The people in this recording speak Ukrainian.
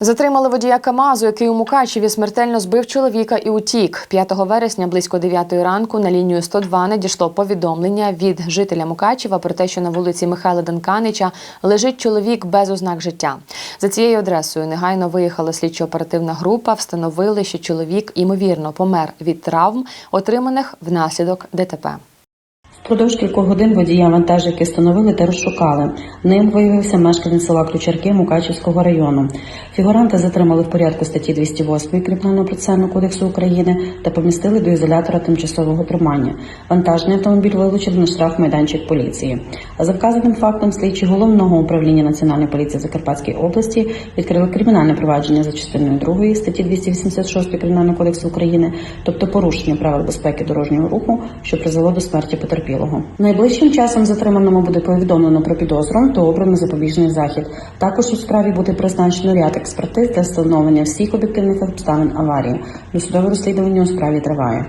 Затримали водія Камазу, який у Мукачеві смертельно збив чоловіка і утік. 5 вересня близько 9 ранку на лінію 102 надійшло повідомлення від жителя Мукачева про те, що на вулиці Михайла Данканича лежить чоловік без ознак життя. За цією адресою негайно виїхала слідчо-оперативна група. Встановили, що чоловік ймовірно помер від травм, отриманих внаслідок ДТП. Впродовж кількох годин водія вантажівки встановили та розшукали. Ним виявився мешканець села Ключарки Мукачівського району. Фігуранта затримали в порядку статті 208 Кримінального процесуального кодексу України та помістили до ізолятора тимчасового тримання. Вантажний автомобіль вилучили на штраф майданчик поліції. А за вказаним фактом слідчі головного управління Національної поліції Закарпатської області відкрили кримінальне провадження за частиною 2 статті 286 Кримінального кодексу України, тобто порушення правил безпеки дорожнього руху, що призвело до смерті потерпілого. Найближчим часом затриманому буде повідомлено про підозру та обрано запобіжний захід. Також у справі буде призначено ряд експертиз для встановлення всіх об'єктивних обставин аварії. Досудове розслідування у справі триває.